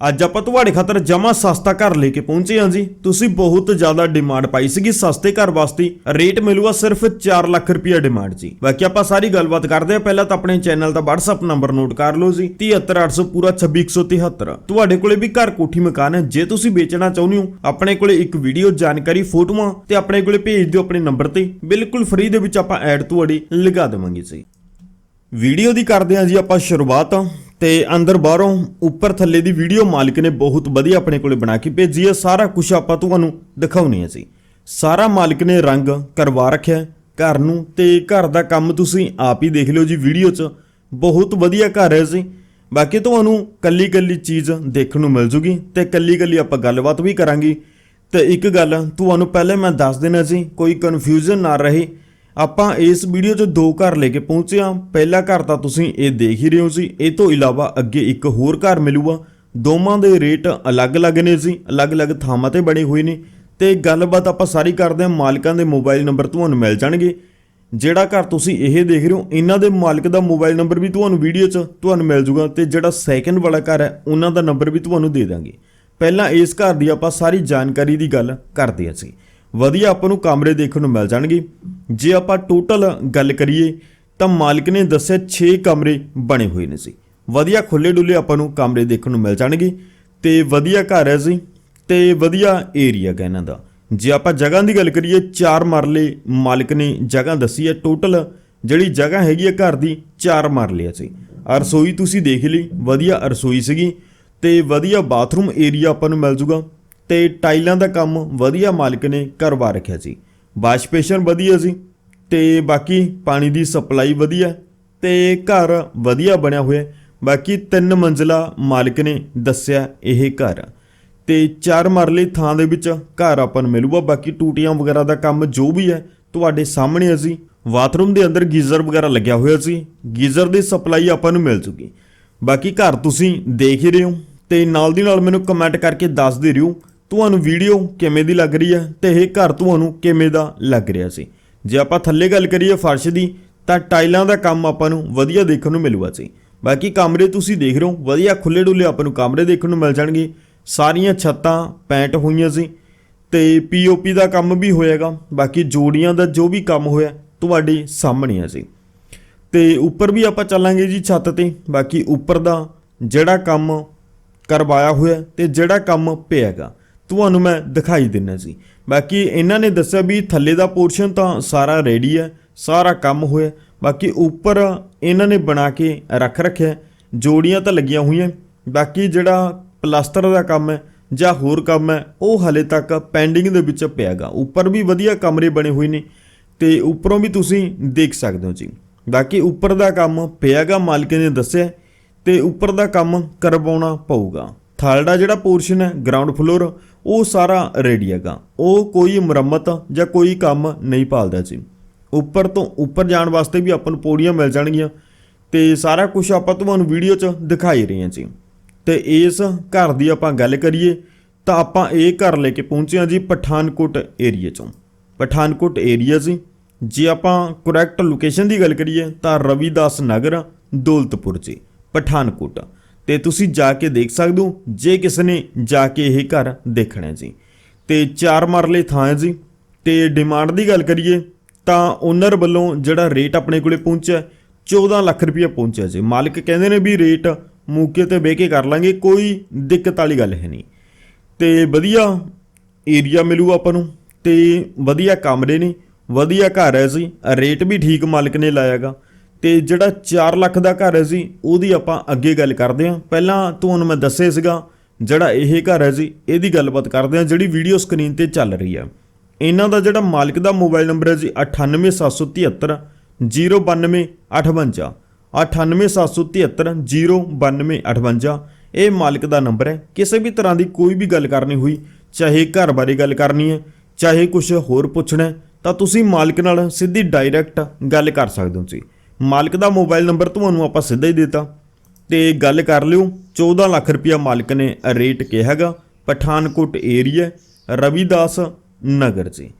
ਅੱਜ ਆਪਾਂ ਤੁਹਾਡੇ ਖਾਤਰ ਜਮਾ ਸਸਤਾ ਘਰ ਲੈ ਕੇ ਪਹੁੰਚੇ ਹਾਂ ਜੀ। ਤੁਸੀਂ ਬਹੁਤ ਜ਼ਿਆਦਾ ਡਿਮਾਂਡ ਪਾਈ ਸੀਗੀ ਸਸਤੇ ਘਰ ਵਾਸਤੇ। ਰੇਟ ਮਿਲੂਗਾ ਸਿਰਫ 4 ਲੱਖ ਰੁਪਿਆ ਡਿਮਾਂਡ ਜੀ। ਬਾਕੀ ਆਪਾਂ ਸਾਰੀ ਗੱਲਬਾਤ ਕਰਦੇ ਹਾਂ। ਪਹਿਲਾਂ ਤਾਂ ਆਪਣੇ ਚੈਨਲ ਦਾ WhatsApp ਨੰਬਰ ਨੋਟ ਕਰ ਲਓ ਜੀ। 73800 ਪੂਰਾ 26173 ਤੁਹਾਡੇ ਕੋਲੇ ਵੀ ਘਰ ਕੋਠੀ ਮਕਾਨ ਹੈ। ਜੇ ਤੁਸੀਂ ਵੇਚਣਾ ਚਾਹੁੰਦੇ ਹੋ, ਆਪਣੇ ਕੋਲੇ ਇੱਕ ਵੀਡੀਓ ਜਾਣਕਾਰੀ, ਫੋਟੋਆਂ ਤੇ ਆਪਣੇ ਕੋਲੇ ਭੇਜ ਦਿਓ ਆਪਣੇ ਨੰਬਰ ਤੇ। ਬਿਲਕੁਲ ਫ੍ਰੀ ਦੇ ਵਿੱਚ ਆਪਾਂ ਐਡ ਤੁਹਾਡੀ ਲਗਾ ਦੇਵਾਂਗੇ ਜੀ। ਵੀਡੀਓ ਦੀ ਕਰਦੇ ਹਾਂ ਜੀ ਆਪਾਂ ਸ਼ੁਰੂਆਤ। ਤੇ ਅੰਦਰ ਬਾਹਰੋਂ ਉੱਪਰ ਥੱਲੇ ਦੀ ਵੀਡੀਓ ਮਾਲਕ ਨੇ ਬਹੁਤ ਵਧੀਆ ਆਪਣੇ ਕੋਲੇ ਬਣਾ ਕੇ ਭੇਜੀ ਹੈ। ਸਾਰਾ ਕੁਝ ਆਪਾਂ ਤੁਹਾਨੂੰ ਦਿਖਾਉਣੀ ਹੈ ਜੀ। ਸਾਰਾ ਮਾਲਕ ਨੇ ਰੰਗ ਕਰਵਾ ਰੱਖਿਆ ਘਰ ਨੂੰ ਤੇ ਘਰ ਦਾ ਕੰਮ ਤੁਸੀਂ ਆਪ ਹੀ ਦੇਖ ਲਿਓ ਜੀ ਵੀਡੀਓ 'ਚ। ਬਹੁਤ ਵਧੀਆ ਘਰ ਹੈ ਜੀ। ਬਾਕੀ ਤੁਹਾਨੂੰ ਕੱਲੀ ਕੱਲੀ ਚੀਜ਼ ਦੇਖਣ ਨੂੰ ਮਿਲ ਜੂਗੀ ਤੇ ਕੱਲੀ ਕੱਲੀ ਆਪਾਂ ਗੱਲਬਾਤ ਵੀ ਕਰਾਂਗੇ। ਤੇ ਇੱਕ ਗੱਲ ਤੁਹਾਨੂੰ ਪਹਿਲੇ ਮੈਂ ਦੱਸ ਦੇਣਾ ਸੀ ਕੋਈ ਕਨਫਿਊਜ਼ਨ ਨਾ ਰਹੇ। ਆਪਾਂ ਇਸ ਵੀਡੀਓ 'ਚ ਦੋ ਘਰ ਲੈ ਕੇ ਪਹੁੰਚੇ ਹਾਂ। ਪਹਿਲਾ ਘਰ ਤਾਂ ਤੁਸੀਂ ਇਹ ਦੇਖ ਹੀ ਰਹੇ ਹੋ ਸੀ। ਇਹ ਤੋਂ ਇਲਾਵਾ ਅੱਗੇ ਇੱਕ ਹੋਰ ਘਰ ਮਿਲੂਗਾ। ਦੋਵਾਂ ਦੇ ਰੇਟ ਅਲੱਗ-ਅਲੱਗ ਨੇ ਸੀ ਅਲੱਗ-ਅਲੱਗ ਥਾਵਾਂ ਤੇ ਬਣੇ ਹੋਏ ਨੇ। ਤੇ ਗੱਲਬਾਤ ਆਪਾਂ ਸਾਰੀ ਕਰਦੇ ਹਾਂ। ਮਾਲਕਾਂ ਦੇ ਮੋਬਾਈਲ ਨੰਬਰ ਤੁਹਾਨੂੰ ਮਿਲ ਜਾਣਗੇ। ਜਿਹੜਾ ਘਰ ਤੁਸੀਂ ਇਹ ਦੇਖ ਰਹੇ ਹੋ, ਇਹਨਾਂ ਦੇ ਮਾਲਕ ਦਾ ਮੋਬਾਈਲ ਨੰਬਰ ਵੀ ਤੁਹਾਨੂੰ ਵੀਡੀਓ 'ਚ ਤੁਹਾਨੂੰ ਮਿਲ ਜੂਗਾ ਤੇ ਜਿਹੜਾ ਸੈਕਿੰਡ ਵਾਲਾ ਘਰ ਹੈ, ਉਹਨਾਂ ਦਾ ਨੰਬਰ ਵੀ ਤੁਹਾਨੂੰ ਦੇ ਦਾਂਗੇ। ਪਹਿਲਾਂ ਇਸ ਘਰ ਦੀ ਆਪਾਂ ਸਾਰੀ ਜਾਣਕਾਰੀ ਦੀ ਗੱਲ ਕਰਦੇ ਹਾਂ ਸੀ ਵਧੀਆ ਆਪਾਂ ਨੂੰ ਕਮਰੇ ਦੇਖਣ ਨੂੰ ਮਿਲ ਜਾਣਗੇ। ਜੇ ਆਪਾਂ ਟੋਟਲ ਗੱਲ ਕਰੀਏ, ਤਾਂ ਮਾਲਕ ਨੇ ਦੱਸਿਆ 6 ਕਮਰੇ ਬਣੇ ਹੋਏ ਨੇ ਸੀ ਵਧੀਆ ਖੁੱਲੇ ਡੁੱਲੇ ਆਪਾਂ ਨੂੰ ਕਮਰੇ ਦੇਖਣ ਨੂੰ ਮਿਲ ਜਾਣਗੇ। ਤੇ ਵਧੀਆ ਘਰ ਹੈ ਜੀ, ਤੇ ਵਧੀਆ ਏਰੀਆ ਹੈ ਇਹਨਾਂ ਦਾ। ਜੇ ਆਪਾਂ ਜਗ੍ਹਾ ਦੀ ਗੱਲ ਕਰੀਏ 4 ਮਰਲੇ ਮਾਲਕ ਨੇ ਜਗ੍ਹਾ ਦੱਸੀ ਹੈ ਟੋਟਲ ਜਿਹੜੀ ਜਗ੍ਹਾ ਹੈਗੀ ਹੈ ਘਰ ਦੀ 4 ਮਰਲੇ ਸੀ ਰਸੋਈ ਤੁਸੀਂ ਦੇਖ ਲਈ, ਵਧੀਆ ਰਸੋਈ ਸੀਗੀ, ਤੇ ਵਧੀਆ ਬਾਥਰੂਮ ਏਰੀਆ ਆਪਾਂ ਨੂੰ ਮਿਲ ਜੂਗਾ। ਤੇ ਟਾਈਲਾਂ ਦਾ ਕੰਮ ਵਧੀਆ ਮਾਲਕ ਨੇ ਕਰਵਾ ਰੱਖਿਆ ਸੀ। ਵਾਸ਼ ਬੇਸਿਨ ਵਧੀਆ ਸੀ ਤੇ ਬਾਕੀ ਪਾਣੀ ਦੀ ਸਪਲਾਈ ਵਧੀਆ ਤੇ ਘਰ ਵਧੀਆ ਬਣਿਆ ਹੋਇਆ। ਬਾਕੀ ਤਿੰਨ ਮੰਜ਼ਲਾ ਮਾਲਕ ਨੇ ਦੱਸਿਆ ਇਹ ਘਰ। ਤੇ ਚਾਰ ਮਰਲੇ ਥਾਂ ਦੇ ਵਿੱਚ ਘਰ ਆਪਾਂ ਨੂੰ ਮਿਲੂਗਾ। ਬਾਕੀ ਟੂਟੀਆਂ ਵਗੈਰਾ ਦਾ ਕੰਮ ਜੋ ਵੀ ਹੈ ਤੁਹਾਡੇ ਸਾਹਮਣੇ ਅਸੀਂ ਬਾਥਰੂਮ ਦੇ ਅੰਦਰ ਗੀਜ਼ਰ ਵਗੈਰਾ ਲੱਗਿਆ ਹੋਇਆ ਸੀ। ਗੀਜ਼ਰ ਦੀ ਸਪਲਾਈ ਆਪਾਂ ਨੂੰ ਮਿਲ ਜੂਗੀ ਬਾਕੀ ਘਰ ਤੁਸੀਂ ਦੇਖ ਹੀ ਰਹੇ ਹੋ ਤੇ ਨਾਲ ਦੀ ਨਾਲ ਮੈਨੂੰ ਕਮੈਂਟ ਕਰਕੇ ਦੱਸ ਦੇ ਰਿਓ ਤੁਹਾਨੂੰ ਵੀਡੀਓ ਕਿਵੇਂ ਦੀ ਲੱਗ ਰਹੀ ਹੈ ਤੇ ਇਹ ਘਰ ਤੁਹਾਨੂੰ ਕਿਵੇਂ ਦਾ ਲੱਗ ਰਿਹਾ ਸੀ? ਜੇ ਆਪਾਂ ਥੱਲੇ ਗੱਲ ਕਰੀਏ ਫਰਸ਼ ਦੀ, ਤਾਂ ਟਾਈਲਾਂ ਦਾ ਕੰਮ ਆਪਾਂ ਨੂੰ ਵਧੀਆ ਦੇਖਣ ਨੂੰ ਮਿਲੂਗਾ ਸੀ। ਬਾਕੀ ਕਮਰੇ ਤੁਸੀਂ ਦੇਖ ਰਹੇ ਹੋ, ਵਧੀਆ ਖੁੱਲੇ ਡੁੱਲੇ ਆਪਾਂ ਨੂੰ ਕਮਰੇ ਦੇਖਣ ਨੂੰ ਮਿਲ ਜਾਣਗੇ। ਸਾਰੀਆਂ ਛੱਤਾਂ ਪੈਂਟ ਹੋਈਆਂ ਸੀ ਤੇ ਪੀਓਪੀ ਦਾ ਕੰਮ ਵੀ ਹੋਏਗਾ ਬਾਕੀ ਜੋੜੀਆਂ ਦਾ ਜੋ ਵੀ ਕੰਮ ਹੋਇਆ, ਤੁਹਾਡੇ ਸਾਹਮਣੇ ਆ ਸੀ। ਤੇ ਉੱਪਰ ਵੀ ਆਪਾਂ ਚੱਲਾਂਗੇ ਜੀ ਛੱਤ ਤੇ। ਬਾਕੀ ਉੱਪਰ ਦਾ ਜਿਹੜਾ ਕੰਮ ਕਰਵਾਇਆ ਹੋਇਆ ਤੇ ਜਿਹੜਾ ਕੰਮ ਪਿਆਗਾ ਤੁਹਾਨੂੰ ਮੈਂ ਦਿਖਾਈ ਦਿੰਨਾ ਸੀ। ਬਾਕੀ ਇਹਨਾਂ ਨੇ ਦੱਸਿਆ ਵੀ ਥੱਲੇ ਦਾ ਪੋਰਸ਼ਨ ਤਾਂ ਸਾਰਾ ਰੈਡੀ ਹੈ, ਸਾਰਾ ਕੰਮ ਹੋਇਆ। ਬਾਕੀ ਉੱਪਰ ਇਹਨਾਂ ਨੇ ਬਣਾ ਕੇ ਰੱਖ ਰੱਖਿਆ, ਜੋੜੀਆਂ ਤਾਂ ਲੱਗੀਆਂ ਹੋਈਆਂ। ਬਾਕੀ ਜਿਹੜਾ ਪਲਾਸਟਰ ਦਾ ਕੰਮ ਹੈ ਜਾਂ ਹੋਰ ਕੰਮ ਹੈ, ਉਹ ਹਲੇ ਤੱਕ ਪੈਂਡਿੰਗ ਦੇ ਵਿੱਚ ਪਿਆਗਾ ਉੱਪਰ ਵੀ ਵਧੀਆ ਕਮਰੇ ਬਣੇ ਹੋਏ ਨੇ ਤੇ ਉੱਪਰੋਂ ਵੀ ਤੁਸੀਂ ਦੇਖ ਸਕਦੇ ਹੋ ਜੀ। ਬਾਕੀ ਉੱਪਰ ਦਾ ਕੰਮ ਪਿਆਗਾ ਮਾਲਕ ਨੇ ਦੱਸਿਆ ਤੇ ਉੱਪਰ ਦਾ ਕੰਮ ਕਰਵਾਉਣਾ ਪਊਗਾ। ਥਰਡਾ ਜਿਹੜਾ ਪੋਰਸ਼ਨ ਹੈ ਗਰਾਊਂਡ ਫਲੋਰ ਉਹ ਸਾਰਾ ਰੈਡੀ ਹੈਗਾ। ਉਹ ਕੋਈ ਮੁਰੰਮਤ ਜਾਂ ਕੋਈ ਕੰਮ ਨਹੀਂ ਪਾਲਦਾ ਜੀ। ਉੱਪਰ ਤੋਂ ਉੱਪਰ ਜਾਣ ਵਾਸਤੇ ਵੀ ਆਪਾਂ ਨੂੰ ਪੌੜੀਆਂ ਮਿਲ ਜਾਣਗੀਆਂ ਤੇ ਸਾਰਾ ਕੁਝ ਆਪਾਂ ਤੁਹਾਨੂੰ ਵੀਡੀਓ 'ਚ ਦਿਖਾਈ ਰਹੇ ਹਾਂ ਜੀ। ਤੇ ਇਸ ਘਰ ਦੀ ਆਪਾਂ ਗੱਲ ਕਰੀਏ ਤਾਂ ਆਪਾਂ ਇਹ ਘਰ ਲੈ ਕੇ ਪਹੁੰਚੇ ਹਾਂ ਜੀ ਪਠਾਨਕੋਟ ਏਰੀਆ 'ਚੋਂ। ਪਠਾਨਕੋਟ ਏਰੀਆ ਸੀ ਜੇ ਆਪਾਂ ਕਰੈਕਟ ਲੋਕੇਸ਼ਨ ਦੀ ਗੱਲ ਕਰੀਏ ਤਾਂ ਰਵੀਦਾਸ ਨਗਰ, ਦੌਲਤਪੁਰ ਜੀ, ਪਠਾਨਕੋਟ। ਤੇ ਤੁਸੀਂ ਜਾ ਕੇ ਦੇਖ ਸਕਦੇ ਹੋ, ਜੇ ਕਿਸੇ ਨੇ ਜਾ ਕੇ ਇਹ ਘਰ ਦੇਖਣਾ ਜੀ। ਤੇ ਚਾਰ ਮਰਲੇ ਥਾਂ ਹੈ ਜੀ। ਤੇ ਡਿਮਾਂਡ ਦੀ ਗੱਲ ਕਰੀਏ, ਤਾਂ ਓਨਰ ਵੱਲੋਂ ਜਿਹੜਾ ਰੇਟ ਆਪਣੇ ਕੋਲੇ ਪਹੁੰਚਿਆ 14 ਲੱਖ ਰੁਪਏ ਪਹੁੰਚਿਆ ਜੀ। ਮਾਲਕ ਕਹਿੰਦੇ ਨੇ ਵੀ ਰੇਟ ਮੌਕੇ ਤੇ ਬਹਿ ਕੇ ਕਰ ਲਾਂਗੇ, ਕੋਈ ਦਿੱਕਤ ਵਾਲੀ ਗੱਲ ਹੈ ਨਹੀਂ। ਤੇ ਵਧੀਆ ਏਰੀਆ ਮਿਲੂ ਆਪਾਂ ਨੂੰ, ਤੇ ਵਧੀਆ ਕਮਰੇ ਨੇ, ਵਧੀਆ ਘਰ ਹੈ ਜੀ। ਰੇਟ ਵੀ ਠੀਕ ਮਾਲਕ ਨੇ ਲਾਇਆਗਾ। ਤੇ ਜਿਹੜਾ 4 ਲੱਖ ਦਾ ਘਰ ਹੈ ਜੀ, ਉਹਦੀ ਆਪਾਂ ਅੱਗੇ ਗੱਲ ਕਰਦੇ ਹਾਂ। ਪਹਿਲਾਂ ਤੁਹਾਨੂੰ ਮੈਂ ਦੱਸਿਆ ਸੀਗਾ, ਜਿਹੜਾ ਇਹ ਘਰ ਹੈ ਜੀ, ਇਹਦੀ ਗੱਲਬਾਤ ਕਰਦੇ ਹਾਂ, ਜਿਹੜੀ ਵੀਡੀਓ ਸਕਰੀਨ ਤੇ ਚੱਲ ਰਹੀ ਹੈ। ਇਹਨਾਂ ਦਾ ਜਿਹੜਾ ਮਾਲਕ ਦਾ ਮੋਬਾਈਲ ਨੰਬਰ ਹੈ ਜੀ 98773 09258 98773 09258 ਇਹ ਮਾਲਕ ਦਾ ਨੰਬਰ ਹੈ। ਕਿਸੇ ਵੀ ਤਰ੍ਹਾਂ ਦੀ ਕੋਈ ਵੀ ਗੱਲ ਕਰਨੀ ਹੋਈ, ਚਾਹੇ ਘਰ ਬਾਰੇ ਗੱਲ ਕਰਨੀ ਹੈ, ਚਾਹੇ ਕੁਝ ਹੋਰ ਪੁੱਛਣਾ ਤਾਂ ਤੁਸੀਂ ਮਾਲਕ ਨਾਲ ਸਿੱਧੀ ਡਾਇਰੈਕਟ ਗੱਲ ਕਰ ਸਕਦੇ ਹੋ ਜੀ। ਮਾਲਕ ਦਾ ਮੋਬਾਈਲ ਨੰਬਰ ਤੁਹਾਨੂੰ ਆਪਾਂ ਸਿੱਧਾ ਹੀ ਦਿੱਤਾ। ਤੇ ਗੱਲ ਕਰ ਲਿਓ 14 ਲੱਖ ਰੁਪਇਆ ਮਾਲਕ ਨੇ ਰੇਟ ਕਿਹਾਗਾ ਪਠਾਨਕੋਟ ਏਰੀਆ ਰਵੀਦਾਸ ਨਗਰ ਜੀ।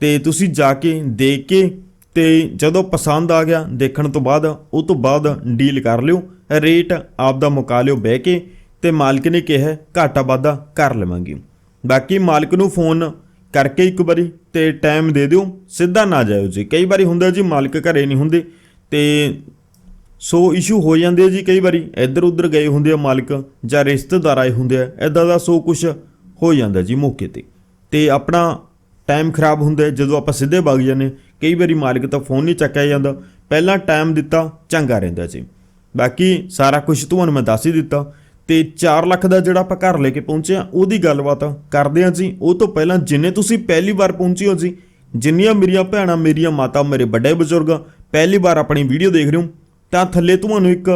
ਤੇ ਤੁਸੀਂ ਜਾ ਕੇ ਦੇਖ ਕੇ ਤੇ ਜਦੋਂ ਪਸੰਦ ਆ ਗਿਆ ਦੇਖਣ ਤੋਂ ਬਾਅਦ, ਉਹ ਤੋਂ ਬਾਅਦ ਡੀਲ ਕਰ ਲਿਓ, ਰੇਟ ਆਪ ਦਾ ਮੁਕਾ ਲਿਓ ਬਹਿ ਕੇ ਤੇ ਮਾਲਕ ਨੇ ਕਿਹਾ, ਘਾਟਾ ਵਾਧਾ ਕਰ ਲਵਾਂਗੇ। ਬਾਕੀ ਮਾਲਕ ਨੂੰ ਫੋਨ ਕਰਕੇ ਇੱਕ ਵਾਰੀ ਤੇ ਟਾਈਮ ਦੇ ਦਿਓ, ਸਿੱਧਾ ਨਾ ਜਾਇਓ ਜੀ। ਕਈ ਵਾਰੀ ਹੁੰਦਾ ਜੀ ਮਾਲਕ ਘਰੇ ਨਹੀਂ ਹੁੰਦੇ ਤੇ ਸੋ ਇਸ਼ੂ ਹੋ ਜਾਂਦੇ ਆ ਜੀ ਕਈ ਵਾਰੀ। ਇੱਧਰ ਉੱਧਰ ਗਏ ਹੁੰਦੇ ਆ ਮਾਲਕ ਜਾਂ ਰਿਸ਼ਤੇਦਾਰ ਆਏ ਹੁੰਦੇ ਆ ਐਦਾਂ ਦਾ ਸੋ ਕੁਝ ਹੋ ਜਾਂਦਾ ਜੀ ਮੌਕੇ ਤੇ। ਤੇ ਆਪਣਾ ਟਾਈਮ ਖਰਾਬ ਹੁੰਦਾ ਜਦੋਂ ਆਪਾਂ ਸਿੱਧੇ ਵਗ ਜਾਂਦੇ ਕਈ ਵਾਰੀ ਮਾਲਕ ਤਾਂ ਫੋਨ ਨਹੀਂ ਚੱਕਿਆ ਜਾਂਦਾ। ਪਹਿਲਾਂ ਟਾਈਮ ਦਿੱਤਾ, ਚੰਗਾ ਰਹਿੰਦਾ ਜੀ। ਬਾਕੀ ਸਾਰਾ ਕੁਝ ਤੁਹਾਨੂੰ ਮੈਂ ਦੱਸ ਹੀ ਦਿੱਤਾ। ਤੇ 4 ਲੱਖ ਦਾ ਜਿਹੜਾ ਆਪਾਂ ਘਰ ਲੈ ਕੇ ਪਹੁੰਚੇ ਆ ਉਹਦੀ ਗੱਲਬਾਤ ਕਰਦੇ ਆ ਜੀ। ਉਹ ਤੋਂ ਪਹਿਲਾਂ ਜਿੰਨੇ ਤੁਸੀਂ ਪਹਿਲੀ ਵਾਰ ਪਹੁੰਚੇ ਹੋ ਜੀ ਜਿੰਨੀਆਂ ਮੇਰੀਆਂ ਭੈਣਾਂ, ਮੇਰੀਆਂ ਮਾਤਾ, ਮੇਰੇ ਵੱਡੇ ਬਜ਼ੁਰਗ ਪਹਿਲੀ ਵਾਰ ਆਪਣੀ ਵੀਡੀਓ ਦੇਖ ਰਹੇ ਹੋ, ਤਾਂ ਥੱਲੇ ਤੁਹਾਨੂੰ ਇੱਕ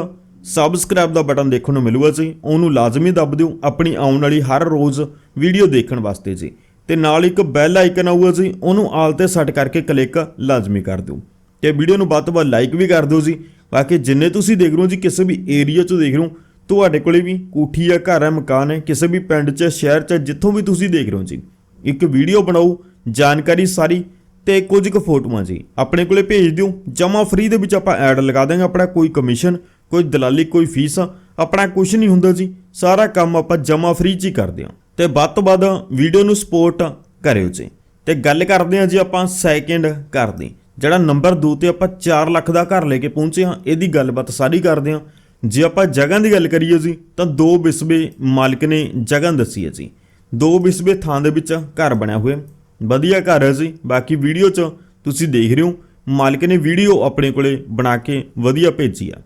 ਸਬਸਕ੍ਰਾਈਬ ਦਾ ਬਟਨ ਦੇਖਣ ਨੂੰ ਮਿਲੂਗਾ ਜੀ। ਉਹਨੂੰ ਲਾਜ਼ਮੀ ਦੱਬ ਦਿਓ, ਆਪਣੀ ਆਉਣ ਵਾਲੀ ਹਰ ਰੋਜ਼ ਵੀਡੀਓ ਦੇਖਣ ਵਾਸਤੇ ਜੀ। ਤੇ ਨਾਲ ਇੱਕ ਬੈਲ ਆਈਕਨ ਆਊਗਾ ਜੀ, ਉਹਨੂੰ ਆਲ ਤੇ ਸੈੱਟ ਕਰਕੇ ਕਲਿੱਕ ਲਾਜ਼ਮੀ ਕਰ ਦਿਓ। ਤੇ ਵੀਡੀਓ ਨੂੰ ਵੱਧ ਤੋਂ ਵੱਧ ਲਾਈਕ ਵੀ ਕਰ ਦਿਓ ਜੀ। ਬਾਕੀ ਜਿੰਨੇ ਤੁਸੀਂ ਦੇਖ ਰਹੇ ਹੋ ਜੀ, ਕਿਸੇ ਵੀ ਏਰੀਆ 'ਚ ਦੇਖ ਰਹੇ ਹੋ, ਤੁਹਾਡੇ ਕੋਲੇ ਵੀ ਕੋਠੀ ਆ ਘਰ ਹੈ ਮਕਾਨ ਹੈ, ਕਿਸੇ ਵੀ ਪਿੰਡ 'ਚ, ਸ਼ਹਿਰ 'ਚ, ਜਿੱਥੋਂ ਵੀ ਤੁਸੀਂ ਦੇਖ ਰਹੇ ਹੋ ਜੀ। ਇੱਕ ਵੀਡੀਓ ਬਣਾਓ ਜਾਣਕਾਰੀ ਸਾਰੀ ਤੇ ਕੁਝ ਕੁ ਫੋਟੋਆਂ ਜੀ। ਆਪਣੇ ਕੋਲੇ ਭੇਜ ਦਿਓ। ਜਮਾ ਫ੍ਰੀ ਦੇ ਵਿੱਚ ਆਪਾਂ ਐਡ ਲਗਾ ਦਾਂਗੇ ਆਪਣਾ ਕੋਈ ਕਮਿਸ਼ਨ ਕੋਈ ਦਲਾਲੀ, ਕੋਈ ਫੀਸ ਆਪਣਾ ਕੁਝ ਨਹੀਂ ਹੁੰਦਾ ਜੀ। ਸਾਰਾ ਕੰਮ ਆਪਾਂ ਜਮਾ ਫ੍ਰੀ ਚ ਹੀ ਕਰਦੇ ਹਾਂ। ਤੇ ਵੱਧ ਤੋਂ ਵੱਧ ਵੀਡੀਓ ਨੂੰ ਸਪੋਰਟ ਕਰਿਓ ਜੀ। ਤੇ ਗੱਲ ਕਰਦੇ ਹਾਂ ਜੀ ਆਪਾਂ ਸੈਕਿੰਡ ਘਰ ਦੀ। ਜਿਹੜਾ ਨੰਬਰ 2 ਤੇ ਆਪਾਂ 4 ਲੱਖ ਦਾ ਘਰ ਲੈ ਕੇ ਪਹੁੰਚੇ ਹਾਂ, ਇਹਦੀ ਗੱਲਬਾਤ ਸਾਰੀ ਕਰਦੇ ਹਾਂ। ਜੇ ਆਪਾਂ ਜਗ੍ਹਾ ਦੀ ਗੱਲ ਕਰੀਏ ਜੀ, ਤਾਂ ਦੋ ਬਿਸਬੇ ਮਾਲਕ ਨੇ ਜਗ੍ਹਾ ਦੱਸੀ ਹੈ ਜੀ। ਦੋ ਬਿਸਬੇ ਥਾਂ ਦੇ ਵਿੱਚ ਘਰ ਬਣਿਆ ਹੋਇਆ। ਵਧੀਆ ਘਰ ਹੈ ਜੀ। ਬਾਕੀ ਵੀਡੀਓ 'ਚ ਤੁਸੀਂ ਦੇਖ ਰਹੇ ਹੋ। ਮਾਲਕ ਨੇ ਵੀਡੀਓ ਆਪਣੇ ਕੋਲੇ ਬਣਾ ਕੇ ਵਧੀਆ ਭੇਜੀ ਆ।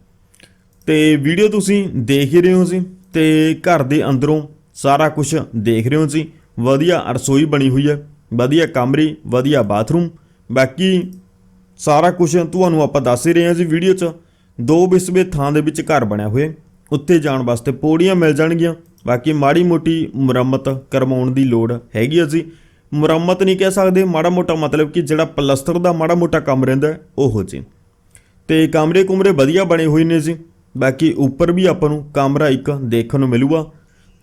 ਤੇ ਵੀਡੀਓ ਤੁਸੀਂ ਦੇਖ ਹੀ ਰਹੇ ਹੋ ਜੀ। ਤੇ ਘਰ ਦੇ ਅੰਦਰੋਂ ਸਾਰਾ ਕੁਝ ਦੇਖ ਰਹੇ ਹੋ ਜੀ। ਵਧੀਆ ਰਸੋਈ ਬਣੀ ਹੋਈ ਹੈ। ਵਧੀਆ ਕਮਰੇ, ਵਧੀਆ ਬਾਥਰੂਮ। ਬਾਕੀ ਸਾਰਾ ਕੁਝ ਤੁਹਾਨੂੰ ਆਪਾਂ ਦੱਸ ਹੀ ਰਹੇ ਹਾਂ ਜੀ ਵੀਡੀਓ 'ਚ। ਦੋ ਬਿਸਵੇ ਥਾਂ ਦੇ ਵਿੱਚ ਘਰ ਬਣਿਆ ਹੋਇਆ ਉੱਤੇ ਜਾਣ ਵਾਸਤੇ ਪੌੜੀਆਂ ਮਿਲ ਜਾਣਗੀਆਂ। ਬਾਕੀ ਮਾੜੀ ਮੋਟੀ ਮੁਰੰਮਤ ਕਰਵਾਉਣ ਦੀ ਲੋੜ ਹੈਗੀ ਆ ਜੀ। ਮੁਰੰਮਤ ਨਹੀਂ ਕਹਿ ਸਕਦੇ ਮਾੜਾ ਮੋਟਾ ਮਤਲਬ ਕਿ ਜਿਹੜਾ ਪਲਸਟਰ ਦਾ ਮਾੜਾ ਮੋਟਾ ਕੰਮ ਰਹਿੰਦਾ ਹੈ, ਉਹ ਜੀ ਤੇ ਕਮਰੇ ਕੁਮਰੇ ਵਧੀਆ ਬਣੇ ਹੋਏ ਨੇ ਜੀ। ਬਾਕੀ ਉੱਪਰ ਵੀ ਆਪਾਂ ਨੂੰ ਕਮਰਾ ਇੱਕ ਦੇਖਣ ਨੂੰ ਮਿਲੂਗਾ।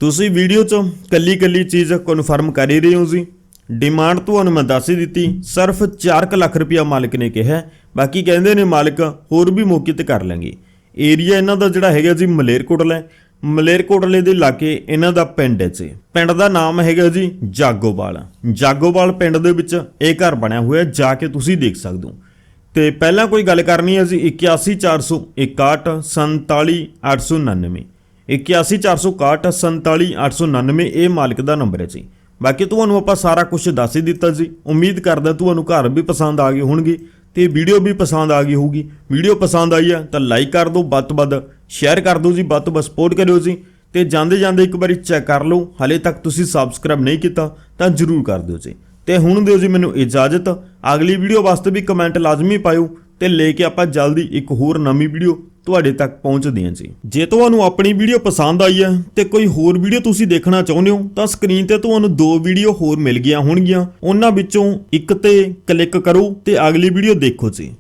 ਤੁਸੀਂ ਵੀਡੀਓ 'ਚ ਕੱਲੀ ਕੱਲੀ ਚੀਜ਼ ਕਨਫਰਮ ਕਰ ਹੀ ਰਹੇ ਹੋ ਜੀ। ਡਿਮਾਂਡ ਤੁਹਾਨੂੰ ਮੈਂ ਦੱਸ ਹੀ ਦਿੱਤੀ ਸਿਰਫ 4 ਲੱਖ ਰੁਪਇਆ ਮਾਲਕ ਨੇ ਕਿਹਾ ਬਾਕੀ ਕਹਿੰਦੇ ਨੇ ਮਾਲਕ ਹੋਰ ਵੀ ਮੌਕੇ ਤੇ ਕਰ ਲਾਂਗੇ। ਏਰੀਆ ਇਹਨਾਂ ਦਾ ਜਿਹੜਾ ਹੈਗਾ ਜੀ ਮਲੇਰਕੋਟਲਾ ਮਲੇਰਕੋਟਲੇ ਦੇ ਲਾਗੇ ਇਹਨਾਂ ਦਾ ਪਿੰਡ ਹੈ ਜੀ। ਪਿੰਡ ਦਾ ਨਾਮ ਹੈਗਾ ਜੀ ਜਾਗੋਵਾਲ। ਜਾਗੋਵਾਲ ਪਿੰਡ ਦੇ ਵਿੱਚ ਇਹ ਘਰ ਬਣਿਆ ਹੋਇਆ, ਜਾ ਕੇ ਤੁਸੀਂ ਦੇਖ ਸਕਦੇ ਹੋ। ਤੇ ਪਹਿਲਾਂ ਕੋਈ ਗੱਲ ਕਰਨੀ ਹੈ ਜੀ 81461 47899 81461 47899 ਇਹ ਮਾਲਕ ਦਾ ਨੰਬਰ ਹੈ ਜੀ। ਬਾਕੀ ਤੁਹਾਨੂੰ ਆਪਾਂ ਸਾਰਾ ਕੁਝ ਦੱਸ ਹੀ ਦਿੱਤਾ ਜੀ। ਉਮੀਦ ਕਰਦਾ ਤੁਹਾਨੂੰ ਘਰ ਵੀ ਪਸੰਦ ਆ ਗਏ ਹੋਣਗੇ ਤੇ ਵੀਡੀਓ ਵੀ ਪਸੰਦ ਆ ਗਈ ਹੋਊਗੀ। ਵੀਡੀਓ ਪਸੰਦ ਆਈ ਆ ਤਾਂ ਲਾਈਕ ਕਰ ਦਿਓ, ਵੱਧ ਤੋਂ ਵੱਧ ਸ਼ੇਅਰ ਕਰ ਦਿਓ ਜੀ, ਵੱਧ ਤੋਂ ਵੱਧ ਸਪੋਰਟ ਕਰਿਓ ਜੀ ਤੇ ਜਾਂਦੇ ਜਾਂਦੇ ਇੱਕ ਵਾਰੀ ਚੈੱਕ ਕਰ ਲਓ, ਹਲੇ ਤੱਕ ਤੁਸੀਂ ਸਬਸਕ੍ਰਾਈਬ ਨਹੀਂ ਕੀਤਾ ਤਾਂ ਜਰੂਰ ਕਰ ਦਿਓ ਜੀ। ਤੇ ਹੁਣ ਦਿਓ ਜੀ ਮੈਨੂੰ ਇਜਾਜ਼ਤ, ਅਗਲੀ ਵੀਡੀਓ ਵਾਸਤੇ ਵੀ ਕਮੈਂਟ ਲਾਜ਼ਮੀ ਪਾਇਓ ਤੇ ਲੈ ਕੇ ਆਪਾਂ ਜਲਦੀ ਇੱਕ ਹੋਰ ਨਵੀਂ ਵੀਡੀਓ ਤੁਹਾਡੇ ਤੱਕ ਪਹੁੰਚਦੇ ਹਾਂ ਜੀ। ਜੇ ਤੁਹਾਨੂੰ ਆਪਣੀ ਵੀਡੀਓ ਪਸੰਦ ਆਈ ਹੈ ਤੇ ਕੋਈ ਹੋਰ ਵੀਡੀਓ ਤੁਸੀਂ ਦੇਖਣਾ ਚਾਹੁੰਦੇ ਹੋ, ਤਾਂ ਸਕਰੀਨ ਤੇ ਤੁਹਾਨੂੰ ਦੋ ਵੀਡੀਓ ਹੋਰ ਮਿਲ ਗਈਆਂ ਹੋਣਗੀਆਂ, ਉਹਨਾਂ ਵਿੱਚੋਂ ਇੱਕ ਤੇ ਕਲਿੱਕ ਕਰੋ ਤੇ ਅਗਲੀ ਵੀਡੀਓ ਦੇਖੋ ਜੀ।